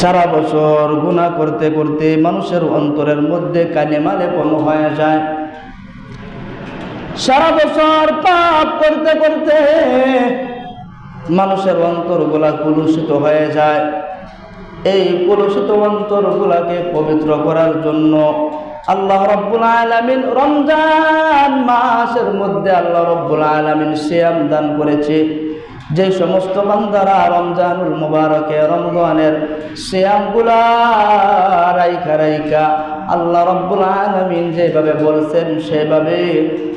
সারা বছর গুণা করতে করতে মানুষের অন্তরের মধ্যে কানেমা লেপন হয়ে যায়। সারা বছর পাপ করতে করতে মানুষের অন্তরগুলা কুলুষিত হয়ে যায়। এই কলুষিত অন্তরগুলাকে পবিত্র করার জন্য আল্লাহ রব্বুল আলামিন রমজান মাসের মধ্যে আল্লাহ রব্বুল আলামিন শ্যাম দান করেছে। যে সমস্ত বান্দারা রমজানুল মুবারকে রমজানের শ্যামগুলা রাইখা রাইখা আল্লাহ রব্বুল আলামিন যেভাবে বলছেন, সেভাবে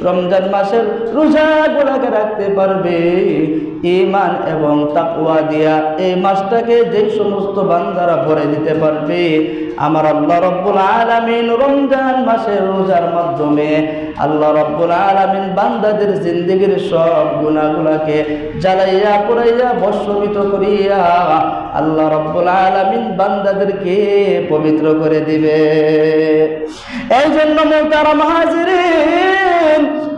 রমজান মাসের রোজা রোজাগুলাকে রাখতে পারবে। ইমান এবং তাকুয়া দিয়া এই মাসটাকে যে সমস্ত বান্দারা ভরে দিতে পারবে আমার আল্লাহ রব্বুল আলামিন রমজান মাসের রোজার মাধ্যমে আল্লাহ রব্বুল আলামিন বান্দাদের জিন্দগির সব গুণাগুলাকে জ্বালাইয়া পুরাইয়া বর্ষমিত করিয়া আল্লাহ রব্বুল আলামিন বান্দাদেরকে পবিত্র করে দিবে। এই জন্য মোতারাম হাজিরিন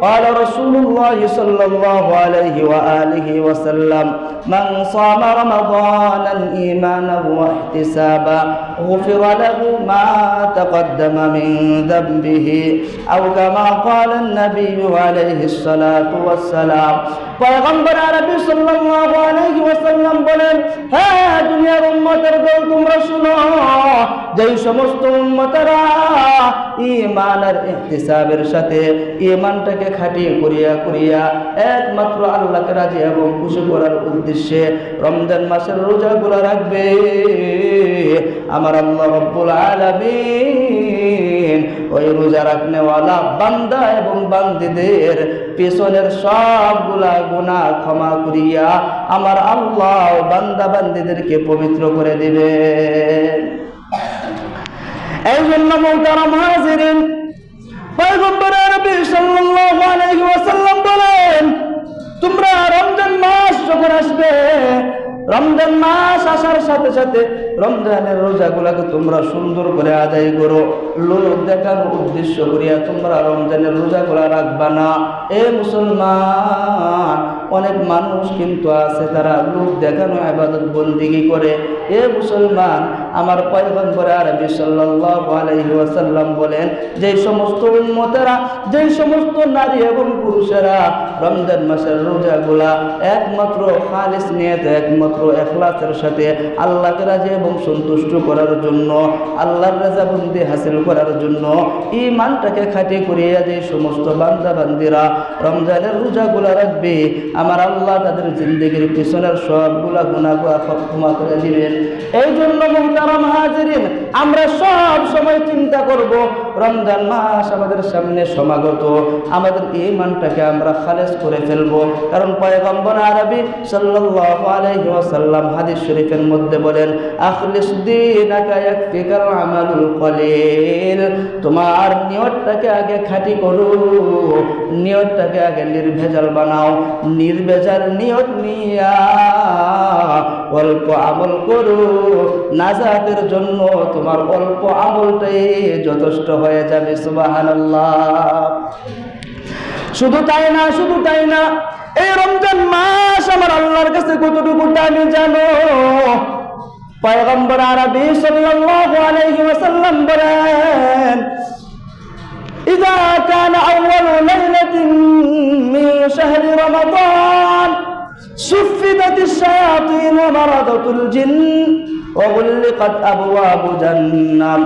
قال رسول الله صلى الله عليه واله وسلم من صام رمضانا ايمانا واحتسابا غفر له ما تقدم من ذنبه او كما قال النبي عليه الصلاه والسلام পয়গম্বর আরবি সাল্লাল্লাহু আলাইহি ওয়াসাল্লাম বলেন হ্যাঁ দুনিয়ার উম্মতের দল তোমরা শুনো যেই সমস্ত উম্মতেরা ঈমানের ইহতিসাবের সাথে ঈমানটাকে খাটিয়ে করিয়া করিয়া একমাত্র আল্লাহকে রাজি এবং খুশি করার উদ্দেশ্যে রমজান মাসের রোজাগুলো রাখবে। আমার আল্লাহ রব্বুল আলামিন ওই রোজা রাখনেওয়ালা বান্দা এবং বান্দিদের পেছনের সবগুলা গুনাহ ক্ষমা করিয়া আমার আল্লাহ বান্দা বান্দিদেরকে পবিত্র করে দিবে এই জন্য মোহতারাম হাজিরিন পয়গম্বর নবী সাল্লাল্লাহু আলাইহি ওয়াসাল্লাম তোমরা রমজান মাস আসবে, রমজান মাস সাথে সাথে রমজানের রোজাগুলাকে তোমরা সুন্দর করে উদ্দেশ্য করিয়া তোমরা রোজাগুলা এ মুসলমান, অনেক মানুষ কিন্তু আছে, তারা লোক দেখানো আবাদত বন্দিগি করে। এ মুসলমান আমার পয়গম্বর আরবি ওয়াসাল্লাম বলেন যে সমস্ত উম্মতেরা যে সমস্ত নারী এবং পুরুষেরা রমজান মাসের রোজাগুলা একমাত্র খালিস নিয়ত, একমাত্র এখলাসের সাথে আল্লাহকে রাজি এবং সন্তুষ্ট করার জন্য, আল্লাহর রাজাবন্দি হাসিল করার জন্য ইমানটাকে খাটে করিয়া যে সমস্ত বান্দা বান্দিরা রমজানের রোজাগুলা রাখবে, আমার আল্লাহ তাদের জিন্দগির পিছনের সবগুলা গুণাগুলা ক্ষমা করে দিবেন। এই জন্য হাজিরিন আমরা সব সময় চিন্তা করব রমজান মাস আমাদের সামনে সমাগত। আমাদের ইমানটাকে আমরা খালেজ করে ফেলব। কারণ পয়গম্বর আরবি ওয়াসাল্লাম হাদিস শরীফের মধ্যে বলেন, আখলিস ইয়াকফিকাল আমালুল কলিল। তোমার নিয়তটাকে আগে খাঁটি করো, নিয়তটাকে আগে নির্ভেজাল বানাও। নির্ভেজাল নিয়ত নিয়া অল্প আমল করো। নাজাতের জন্য তোমার অল্প আমলটাই যথেষ্ট হয়ে যাবে সুবহানাল্লাহ শুধু তাই না শুধু তাই না এই রমজান মাস আমার আল্লাহর কাছে কতটুকু দামি জানো পয়গম্বর আরবি সাল্লাল্লাহু আলাইহি ওয়াসাল্লাম বলেন إذا كان أول ليلة من شهر رمضان سفدت الشياطين ومرضت الجن وغلقت أبواب جهنم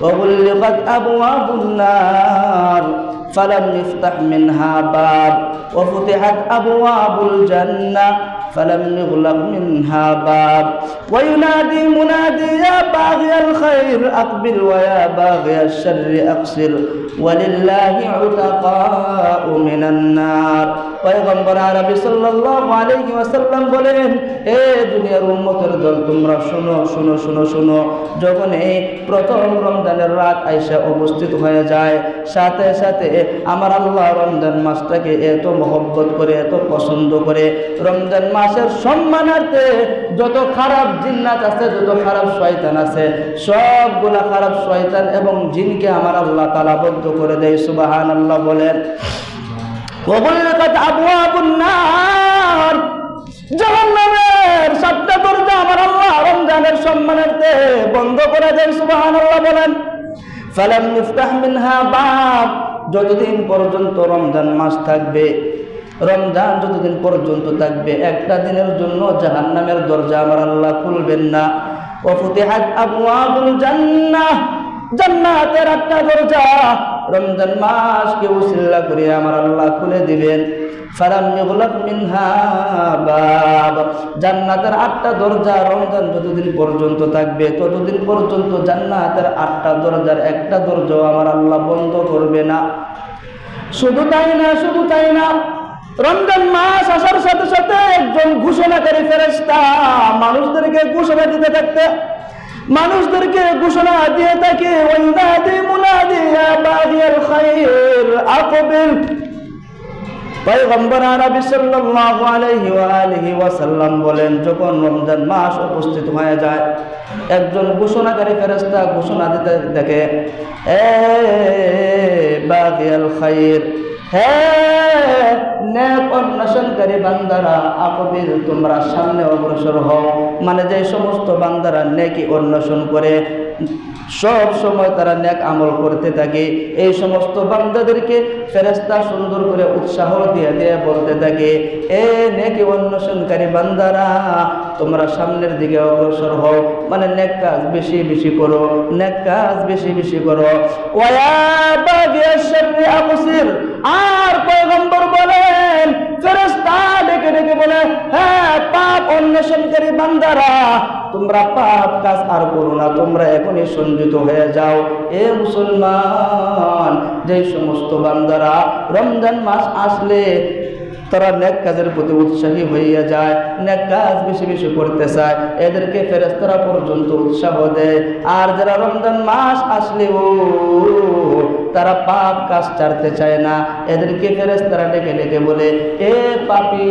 وغلقت أبواب النار. فلم يفتح منها باب وفتحت أبواب الجنة فلم يغلق منها باب. وينادي منادي يا باغي الخير أقبل ويا باغي الشر أقصر. ولله عتقاء من النار. বলেন, এ দুনিয়ার দল, তোমরা শুনো যখন এই প্রথম রমজানের রাত হয়ে যায়, সাথে সাথে আমার আল্লাহ রমজান এত করে, এত পছন্দ করে, রমজান মাসের সম্মানার্থে যত খারাপ জিন্নাত আছে, যত খারাপ শয়তান আছে, সবগুলা খারাপ শয়তান এবং জিনকে আমার আল্লাহ তালাবদ্ধ করে দেয় সুবাহান আল্লাহ বলেন। وغلقت أبواب النار জাহান্নামের সাতটা দরজা আমার আল্লাহ রমজানের সম্মানার্থে বন্ধ করে দেন সুবহানাল্লাহ বলেন ফালাম ইফতাহ মিনহা বাব যতদিন পর্যন্ত রমজান মাস থাকবে রমজান যতদিন পর্যন্ত থাকবে একটা দিনের জন্য জাহান্নামের দরজা আমার আল্লাহ খুলবেন না ওফুতিহাত আবওয়াবুল জান্নাহ জান্নাতের একটা দরজা রমজান মাসকে উসিল্লা করে আমার আল্লাহ খুলে দিবেন। জান্নাতের আটটা দরজা রমজান যতদিন পর্যন্ত থাকবে, ততদিন পর্যন্ত জান্নাতের আটটা দরজার একটা দরজাও আমার আল্লাহ বন্ধ করবে না। শুধু তাই না, শুধু তাই না, রমজান মাস আসার সাথে সাথে একজন ঘোষণাকারী ফেরেস্তা মানুষদেরকে ঘোষণা দিতে থাকতে মানুষদেরকে ঘোষণা দিয়ে থাকে বাগিয়াল ওয়াসাল্লাম বলেন, যখন রমজান মাস উপস্থিত হয়ে যায়, একজন ঘোষণাকারী ফেরেশতা ঘোষণা দিতে দেখে বাগিয়াল হে নেক অন্বেষণকারী বান্দারা আকবিল তোমরা সামনে অগ্রসর হও। মানে যে সমস্ত বান্দারা নেকি অন্বেষণ করে সব সময় তারা নেক আমল করতে থাকে। এই সমস্ত বান্দাদেরকে ফেরেস্তা সুন্দর করে উৎসাহ দিয়ে দিয়ে বলতে থাকে, এ নেকি অন্বেষণকারী বান্দারা, তোমরা সামনের দিকে অগ্রসর হও। মানে নেক কাজ বেশি বেশি করো, নেক কাজ বেশি বেশি করো। ওয়া আর পয়গম্বর বলেন ফেরেশতা ডেকে ডেকে বলে হ্যাঁ পাপ অন্বেষণকারী বান্দারা, তোমরা পাপ কাজ আর করো না, তোমরা এখনই সংযুত হয়ে যাও। এ মুসলমান যে সমস্ত বান্দারা রমজান মাস আসলে তারা নেক কাজের প্রতি উৎসাহী হইয়া যায়, নেক কাজ বেশি বেশি করতে চায়। এদেরকে ফেরেস্তারা পর্যন্ত উৎসাহ দেয়। আর যারা রমজান মাস আসলেও তারা পাপ কাজ ছাড়তে চায় না। এদেরকে ফেরেস্তারা ডেকে ডেকে বলে, এ পাপি,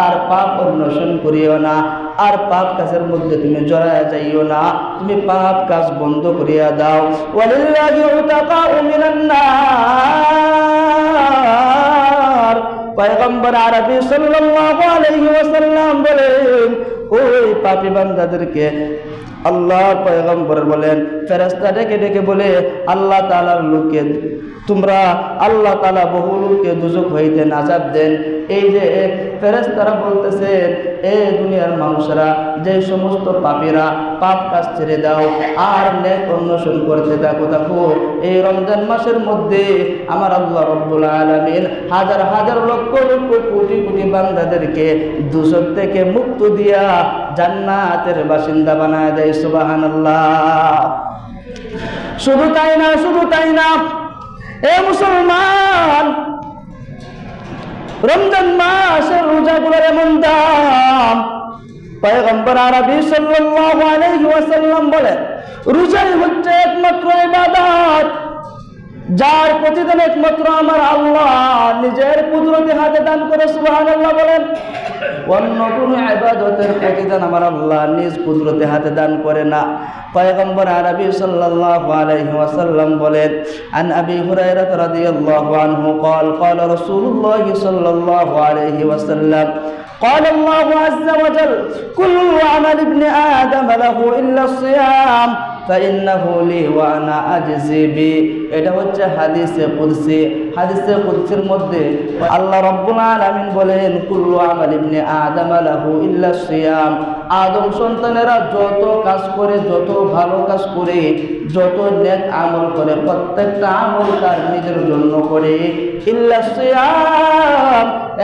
আর পাপ অন্বেষণ করিও না। আর পাপ কাজের মধ্যে তুমি জড়ায় যাইও না। তুমি পাপ কাজ বন্ধ করিয়া দাও। পয়গম্বর আরবি সাল্লাল্লাহু বলেন, ওই পাপী বান্দাদেরকে আল্লাহ পয়গম্বর বলেন, ফেরেশতা ডেকে ডেকে বলে, আল্লাহ তাআলার লোককে, তোমরা আল্লাহ তালা বহু লোককে দুজক হইতে নাজাত দেন। এই যে ফেরেশতারা বলতেছেন এ দুনিয়ার মানুষরা, যে সমস্ত পাপীরা পাপ কাজ ছেড়ে দাও, আর নেক অন্বেষণ করতে থাকো থাকো। এই রমজান মাসের মধ্যে আমার আল্লাহ রব্বুল আলামিন হাজার হাজার লক্ষ লক্ষ, কোটি কোটি বান্দাদেরকে দূষক থেকে মুক্ত দিয়া জান্নাতের বাসিন্দা বানায় দেয়। শুধু তাই না, শুধু তাই না, এ মুসলমান, রমজান মাসের রোজাগুলোর এমন দাম। পয়গম্বর আরবি সাল্লাল্লাহু আলাইহি ওয়াসাল্লাম বলেন, রোজাই হচ্ছে একমাত্র ইবাদত। যার প্রতিদিন একমাত্র আমার আল্লাহ নিজের কুদরতি হাতে দান করে সুবহানাল্লাহ বলেন অন্য কোনো ইবাদতের প্রতিদান আমার আল্লাহ নিজ কুদরতি হাতে দান করে না পয়গম্বর আরবি সাল্লাল্লাহু আলাইহি ওয়াসাল্লাম বলেন আন আবি হুরায়রা রাদিয়াল্লাহু আনহু قال قال رسول الله صلى الله عليه وسلم قال الله عز وجل كل عمل ابن آدم له إلا الصيام এটা হচ্ছে হাদিসে কুদসি। হাদিসে কুদসির মধ্যে আল্লাহ রব্বুল আলামিন বলেন, কুল্লু আমাল ইবনে আদম আলাহু ইল্লা আদম সন্তানেরা যত কাজ করে, যত ভালো কাজ করে, যত নেক আমল করে, প্রত্যেকটা আমল তার নিজের জন্য করে।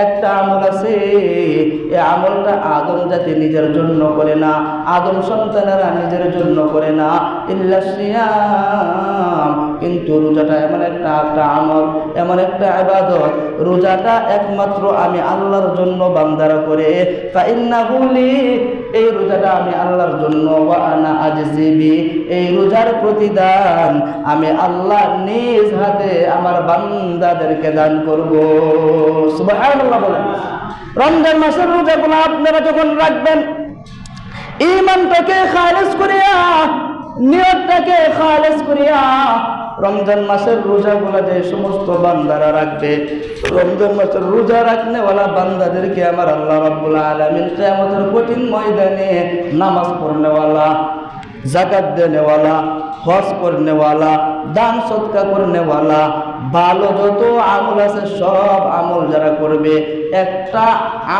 একটা আমল আছে। এই আমলটা আদম জাতি নিজের জন্য করে না, আদম সন্তানেরা নিজের জন্য করে না। ইল্লা সিয়াম কিন্তু রোজাটা এমন একটা একটা আমল, এমন একটা আবাদত রোজাটা একমাত্র আমি আল্লাহর জন্য বান্দারা করে। ফাইন্নাহুলি এই রোজাটা আমি আল্লাহর জন্য আনা আজজিবি এই রোজার প্রতিদান আমি আল্লাহ নিজ হাতে আমার বান্দাদেরকে দান করব। সুবহানাল্লাহ বলেন। রমজান মাসের রোজাগুলো আপনারা যখন রাখবেন ইমানটাকে খালেজ করিয়া, নিয়তটাকে খালেজ করিয়া রমজান মাসের রোজাগুলা যে সমস্ত বান্দারা রাখবে, রমজান মাসের রোজা রাখনেওয়ালা বান্দাদেরকে আমার আল্লাহ রাব্বুল আলামিন কিয়ামতের কঠিন ময়দানে নামাজ পড়নেওয়ালা জাকাত দেনেওয়ালা, হজ করনেওয়ালা, দান সৎকা করনেওয়ালা, ভালো যত আমল আছে সব আমল যারা করবে একটা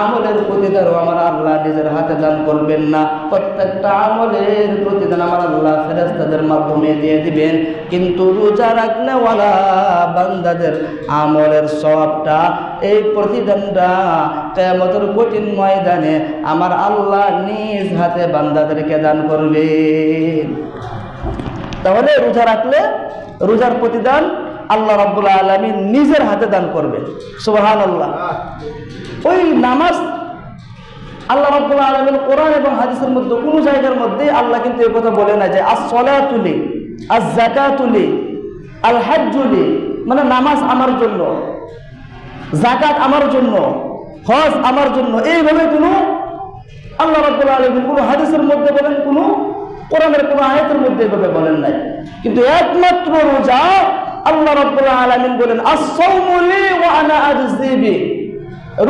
আমলের প্রতিদানও আমার আল্লাহ নিজের হাতে দান করবেন না। প্রত্যেকটা আমলের প্রতিদান আমার আল্লাহ ফেরেস্তাদের মাধ্যমে দিয়ে দিবেন। কিন্তু রোজা রাখনেওয়ালা বান্দাদের আমলের সবটা এই প্রতিদানটা কেমতের কঠিন ময়দানে আমার আল্লাহ নিজ হাতে বান্দাদেরকে দান করবেন। তাহলে রোজা রাখলে রোজার প্রতিদান আল্লাহ রাব্বুল আলমী নিজের হাতে দান করবেন সুবাহান আল্লাহ ওই নামাজ আল্লাহ রাব্বুল আলমিন কোরআন এবং হাদিসের মধ্যে, কোনো জায়গার মধ্যে আল্লাহ কিন্তু এই কথা বলে না যে আজ সলা তুলি আজ জাকা তুলি আল হাজুলি মানে নামাজ আমার জন্য জাকাত আমার জন্য, হজ আমার জন্য, এইভাবে কোনো আল্লাহ রাব্বুল আলমিন কোনো হাদিসের মধ্যে বলেন, কোনো কোরআনের কোনো আয়াতের মধ্যে এভাবে বলেন নাই। কিন্তু একমাত্র রোজা আল্লাহ রাব্বুল আলামিন বলেন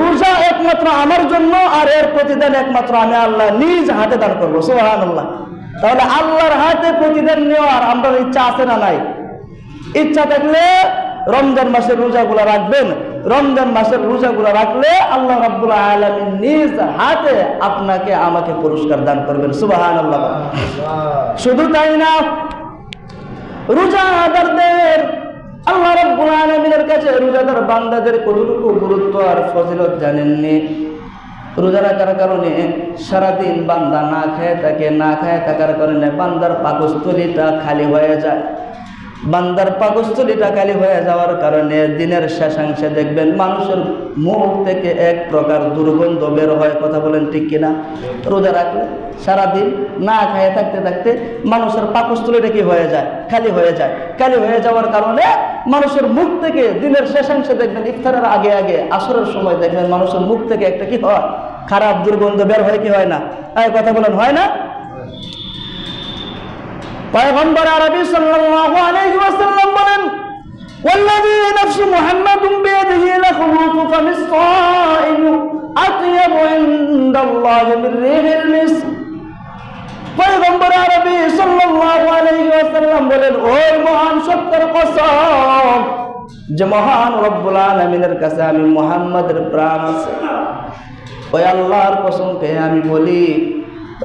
রোজা একমাত্র আমার জন্য আর এর প্রতিদান একমাত্র আমি আল্লাহ নিজ হাতে দান করব সুবহানাল্লাহ। তাহলে আল্লাহর হাতে প্রতিদান নেওয়ার আমরা ইচ্ছা আছে না নাই? ইচ্ছা থাকলে রমজান মাসের রোজাগুলো রাখবেন রমজান মাসের রোজাগুলো রাখলে আল্লাহ রাব্বুল আলামিন নিজ হাতে আপনাকে আমাকে পুরস্কার দান করবেন সুবহানাল্লাহ। শুধু তাই না রোজাদারদের আল্লাহ রাব্বুল আলামিনের কাছে রোজাদার বান্দাদের কতটুকু গুরুত্ব আর ফজিলত জানেননি? রোজা রাখার কারণে সারাদিন বান্দা না খায় থাকে, না খায় থাকার কারণে বান্দার পাকস্থলীটা খালি হয়ে যায়। বান্দার পাকস্থলীটা খালি হয়ে যাওয়ার কারণে দিনের শেষাংশে দেখবেন মানুষের মুখ থেকে এক প্রকার দুর্গন্ধ বের হয়। কথা বলেন ঠিক কিনা? রোজা রাখলে সারাদিন না খায় থাকতে থাকতে মানুষের পাকস্থলীটা কি হয়ে যায়? খালি হয়ে যায়। খালি হয়ে যাওয়ার কারণে মানুষের মুখ থেকে দিনের শেষাংশে দেখবেন ইফতারের আগে আগে আসরের সময় দেখবেন মানুষের মুখ থেকে একটা কি হয়? খারাপ দুর্গন্ধ বের হয় কি হয় না? কথা বলেন, হয় না? পয়গম্বর আরবি সাল্লাল্লাহু আলাইহি ওয়াসাল্লাম বলেন والذي نفس محمد بيده لخلوق فم الصائم أطيب عند الله من ريح المسك পয়গম্বর আরবি সাল্লাল্লাহু আলাইহি ওয়াসাল্লাম বলেন ওই মহান সত্যের কসম যে মহান রব্বুল আলামিনের কাছে আমি মুহাম্মাদের প্রাণ আছে ওই আল্লাহর কসম পেয়ে আমি বলি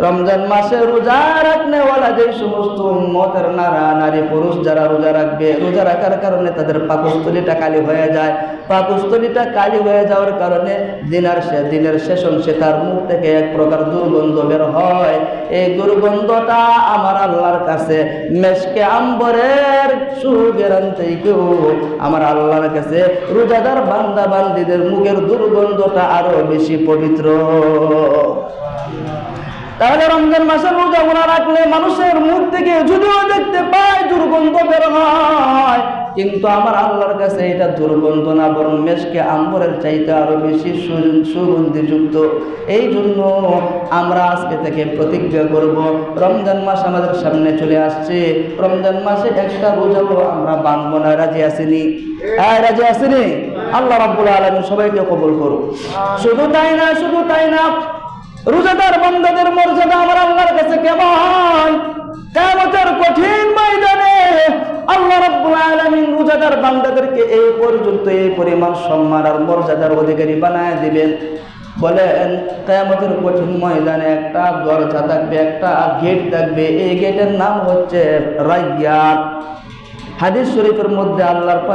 রমজান মাসে রোজা রাখনেওয়ালা যে সমস্ত উম্মতের নারা নারী পুরুষ যারা রোজা রাখবে, রোজা রাখার কারণে তাদের পাকস্থলীটা কালি হয়ে যায়। পাকস্থলীটা কালি হয়ে যাওয়ার কারণে দিনার দিনের শেষ অংশে তার মুখ থেকে এক প্রকার দুর্গন্ধ বের হয়। এই দুর্গন্ধটা আমার আল্লাহর কাছে মেশকে আম্বরের সুগেরান থেকেও আমার আল্লাহর কাছে রোজাদার বান্দা বান্দিদের মুখের দুর্গন্ধটা আরও বেশি পবিত্র। তাহলে রমজান মাসের রোজা গোনা রাখলে মানুষের মুখ থেকে যদিও দেখতে পায় দুর্গন্ধ বের হয়, কিন্তু আমার আল্লাহর কাছে এটা দুর্গন্ধ না, বরং মেশকে আম্বরের চাইতে আরও বেশি সুগন্ধিযুক্ত। এই জন্য আমরা আজকে থেকে প্রতিজ্ঞা করব, রমজান মাস আমাদের সামনে চলে আসছে। রমজান মাসে একটা রোজাও আমরা বাঁধবো না, রাজি আসেনি হ্যাঁ রাজি আসেনি আল্লাহ রাব্বুল আলমী সবাইকে কবল করুক। শুধু তাই না, শুধু তাই না রোজাদার বন্দাদের মর্যাদা আমার আল্লাহর কাছে কেমন? কেমতের কঠিন ময়দানে আল্লাহ রোজাদার এই পর্যন্ত এই পরিমাণ সম্মান আর অধিকারী কঠিন একটা থাকবে, একটা গেট থাকবে। এই গেটের নাম হচ্ছে শরীফের মধ্যে আল্লাহর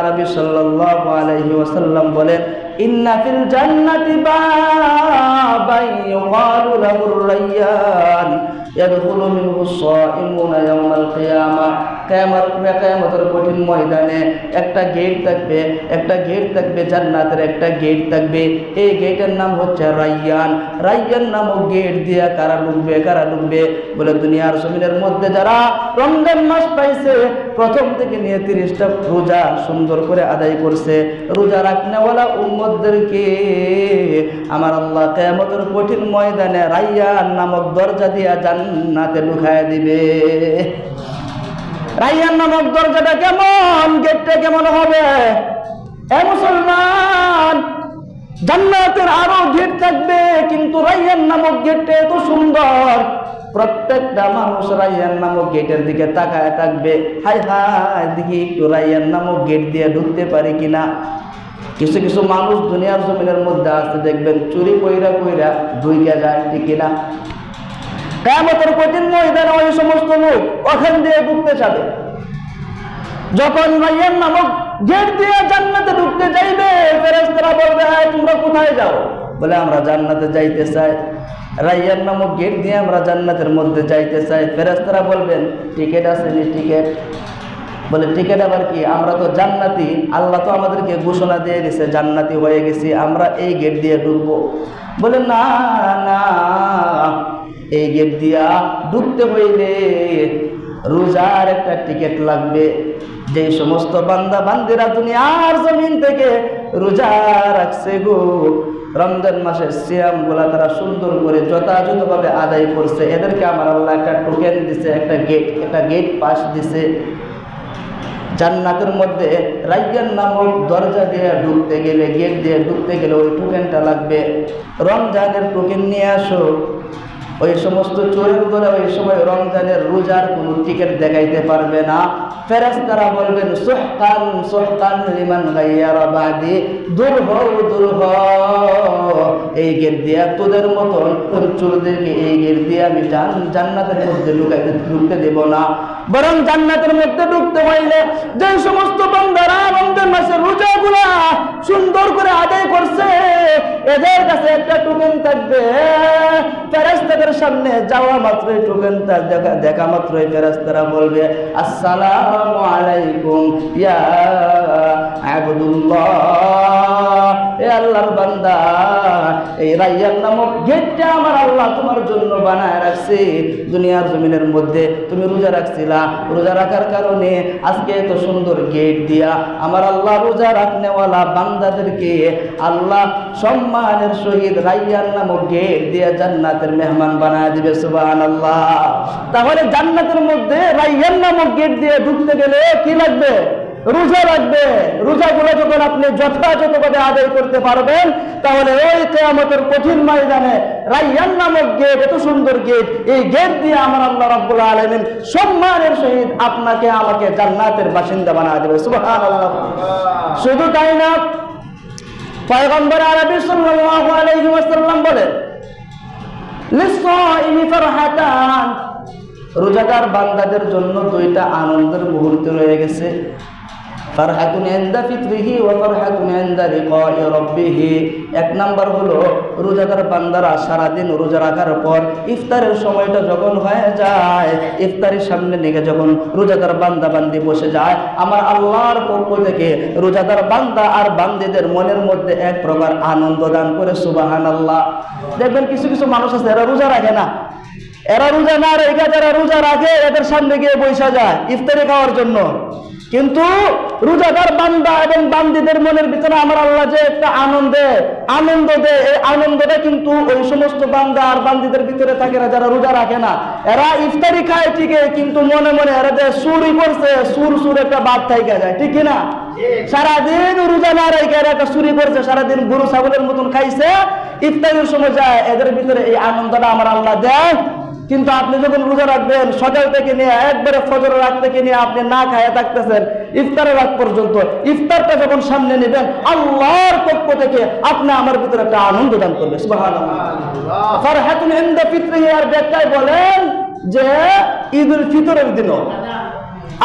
আরবি সাল্লাল্লাহু আলাইহি ওয়াসাল্লাম বলেন إن في الجنة بابا يقال له الريان يدخل منه الصائمون يوم القيامة. কিয়ামত কিয়ামতের কঠিন ময়দানে একটা গেট থাকবে, একটা গেট থাকবে জান্নাতের একটা গেট থাকবে। এই গেটের নাম হচ্ছে রাইয়ান। রাইয়ান নামক গেট দিয়ে কারা ঢুকবে কারা ঢুকবে বলে দুনিয়ার জমিনের মধ্যে যারা রমজান মাস পাইছে, প্রথম থেকে নিয়ে তিরিশটা রোজা সুন্দর করে আদায় করছে। রোজা রাখনেওয়ালা উম্মদদেরকে আমার আল্লাহ কেয়ামতের কঠিন ময়দানে রাইয়ান নামক দরজা দিয়া জান্নাতে ঢুকায় দিবে। রাইয়ান নামক দরজাটা কেমন? গেটটা কেমন হবে? এ মুসলমান, জান্নাতের আরও গেট থাকবে, কিন্তু রাইয়ান নামক গেটটা এত সুন্দর। প্রত্যেকটা মানুষ রাইয়ান নামক গেটের দিকে তাকায় থাকবে। হাই হাই, দেখি একটু রাইয়ান নামক গেট দিয়ে ঢুকতে পারি কিনা? কিছু কিছু মানুষ দুনিয়ার জমিনের মধ্যে আসতে দেখবেন চুরি কইরা কইরা ঢুইকা যায়, ঠিক কিনা? কেমতের কঠিন ময়দানে ওই সমস্ত লোক ওখান দিয়ে ঢুকতে যাবে। যখন রাইয়ান নামক গেট দিয়ে জান্নাতে ঢুকতে যাইবে, ফেরেশতারা বলবে হ্যাঁ তোমরা কোথায় যাও? বলে, আমরা জান্নাতে যাইতে চাই। রাইয়ান নামক গেট দিয়ে আমরা জান্নাতের মধ্যে যাইতে চাই। ফেরেস্তারা বলবেন, টিকিট আছে নি, টিকিট? বলে, টিকিট আবার কি? আমরা তো জান্নাতি, আল্লাহ তো আমাদেরকে ঘোষণা দিয়ে দিছে, জান্নাতি হয়ে গেছি, আমরা এই গেট দিয়ে ঢুকবো বলে, না না। এই গেট দিয়া ঢুকতে হইলে রোজার একটা টিকিট লাগবে। যে সমস্ত বান্দা বান্দিরা দুনিয়ার জমিন থেকে রোজা রাখছে গো। রমজান মাসের সিয়ামগুলা তারা সুন্দর করে যথাযথভাবে আদায় করছে। এদেরকে আমার আল্লাহ একটা টোকেন দিছে, একটা গেট একটা গেট পাস দিছে। জান্নাতের মধ্যে রাইয়ান নামক দরজা দিয়ে ঢুকতে গেলে গেট দিয়ে ঢুকতে গেলে ওই টোকেনটা লাগবে। রমজানের টোকেন নিয়ে আসো। ওই সমস্ত চোরের করে ওই সময় রমজানের রোজার কোনো টিকিট দেখাইতে পারবে না। ফেরেশতারা বলবেন, সোহকান সোহকান লিমান গাইয়ারা বাদি দূর হও এই গেট দিয়া তোদের মতন তোর চোরদেরকে এই গেট দিয়ে আমি জান জান্নাতের মধ্যে ঢুকাইতে ঢুকতে দেব না। বরং জান্নাতের মধ্যে ঢুকতে হইলে যে সমস্ত বান্দারা রমজান মাসের রোজাগুলা সুন্দর করে আদায় করছে, এদের কাছে একটা টোকেন থাকবে। ফেরেস্তাদের সামনে যাওয়া মাত্রই টোকেনটা দেখা দেখা মাত্রই ফেরেস্তারা বলবে, আসসালামু আলাইকুম, ইয়া আবদুল্লাহ। আল্লাহ তুমি রোজা রাখছিলা। রোজা রাখার কারণে আজকে সুন্দর গেট দিয়া আমার আল্লাহ রোজা রাখনেওয়ালা বান্দাদেরকে আল্লাহ সম্মানের সহিত রাইয়ান নামক গেট দিয়া জান্নাতের মেহমান বানায় দিবে সুবাহান আল্লাহ তাহলে জান্নাতের মধ্যে রাইয়ার নামক গেট দিয়ে ঢুকতে গেলে কি লাগবে? রোজা লাগবে রোজাগুলো যখন আপনি যথাযথভাবে আদায় করতে পারবেন তাহলে ওই কেয়ামতের কঠিন ময়দানে রাইয়ান নামক গেট এত সুন্দর গেট এই গেট দিয়ে আমার আল্লাহ রাব্বুল আলামিন সম্মানের সহিত আপনাকে আমাকে জান্নাতের বাসিন্দা বানা দেবে। শুধু তাই না পয়গম্বর আরবি সাল্লাল্লাহু আলাইহি ওয়াসাল্লাম বলেন লিসাইমি ফারহাতান। রোজাদার বান্দাদের জন্য দুইটা আনন্দের মুহূর্ত রয়ে গেছে। ফারহাতুন ইনদা ফিতরিহি ওয়া ফারহাতুন ইনদা লিকাই রাব্বিহি। এক নাম্বার হলো, রোজাদার বান্দারা সারাদিন রোজা রাখার পর ইফতারের সময়টা যখন হয়ে যায়, ইফতারের সামনে নিয়ে যখন রোজাদার বান্দা বান্দি বসে যায়, আমার আল্লাহর পক্ষ থেকে রোজাদার বান্দা আর বান্দিদের মনের মধ্যে এক প্রকার আনন্দ দান করে সুবাহান আল্লাহ দেখবেন কিছু কিছু মানুষ আছে, এরা রোজা রাখে না। এরা রোজা না রেখে যারা রোজা রাখে, এদের সামনে গিয়ে বসে যায়, ইফতারি খাওয়ার জন্য। কিন্তু রোজাদার বান্দা এবং বান্দিদের মনের ভিতরে আমার আল্লাহ যে একটা আনন্দে আনন্দ দেয় এই আনন্দটা কিন্তু ওই সমস্ত বান্দা আর বান্দিদের ভিতরে থাকে না যারা রোজা রাখে না। এরা ইফতারি খায় ঠিকই কিন্তু মনে মনে এরা যে সুরই করছে সুর সুর একটা বাদ থাইকা যায় ঠিক না সারাদিন রোজা না রেখে এরা একটা চুরি করছে সারাদিন গরু ছাগলের মতন খাইছে ইফতারির সময় যায় এদের ভিতরে এই আনন্দটা আমার আল্লাহ দেয় কিন্তু আপনি যখন রোজা রাখবেন সকাল থেকে নিয়ে একবারে ফজর রাত থেকে নিয়ে আপনি না খাইয়া থাকতেছেন ইফতারের আগ পর্যন্ত ইফতারটা যখন সামনে নেবেন আল্লাহর পক্ষ থেকে আপনি আমার ভিতরে একটা আনন্দ দান করবে সুবহানাল্লাহ। ফারহাতুন ইনদা ফিত্রিহি আর ব্যাখ্যায় বলেন যে ঈদুল ফিতরের দিনও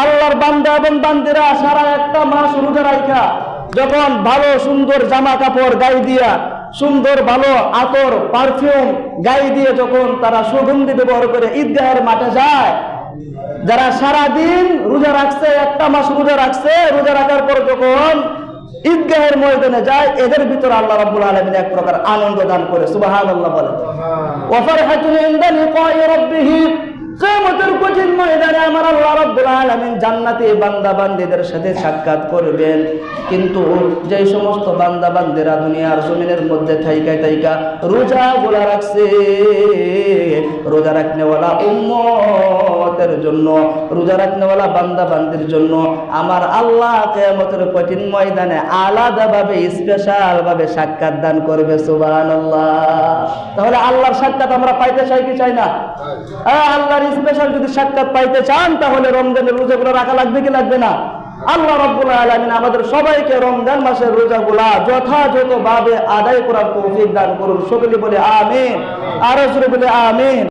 আল্লাহর বান্দা এবং বান্দিরা সারা একটা মাস রোজা রাখা যখন ভালো সুন্দর জামা কাপড় গায়ে দিয়া সুন্দর ভালো আতর পারফিউম গায়ে দিয়ে যখন তারা সুগন্ধি ব্যবহার করে ঈদগাহের মাঠে যায় যারা সারাদিন রোজা রাখছে একটা মাস রোজা রাখছে রোজা রাখার পর যখন ঈদগাহের ময়দানে যায় এদের ভিতরে আল্লাহ রাব্বুল আলামিন এক প্রকার আনন্দ দান করে সুবহানাল্লাহ বলে। ওয়াফারহাতুন ইনদা লিকাই রাব্বিহি। কিয়ামতের কঠিন ময়দানে আমার আল্লাহ রাব্বুল আলামিন জান্নাতি বান্দা বান্দীদের সাথে সাক্ষাৎ করবেন। কিন্তু যে সমস্ত বান্দা বান্দিরা দুনিয়ার জমিনের মধ্যে থাইকা থাইকা রোজা গোলা রাখছে রোজা রাখনেওয়ালা উম্মতের জন্য রোজা রাখনেওয়ালা বান্দা বান্দির জন্য আমার আল্লাহ কিয়ামতের কঠিন ময়দানে আলাদাভাবে স্পেশাল ভাবে সাক্ষাৎ দান করবে সুবহানাল্লাহ। তাহলে আল্লাহর সাক্ষাৎ আমরা পাইতে চাই কি চাই না? আল্লাহর স্পেশাল যদি সাক্ষাৎ পাইতে চান, তাহলে রমজানের রোজাগুলো রাখা লাগবে কি লাগবে না? আল্লাহ রব্বুল আলমিন আমাদের সবাইকে রমজান মাসের রোজাগুলা যথাযথভাবে আদায় করার তৌফিক দান করুন। সকলে বলে আমিন। আরও বলে আমিন।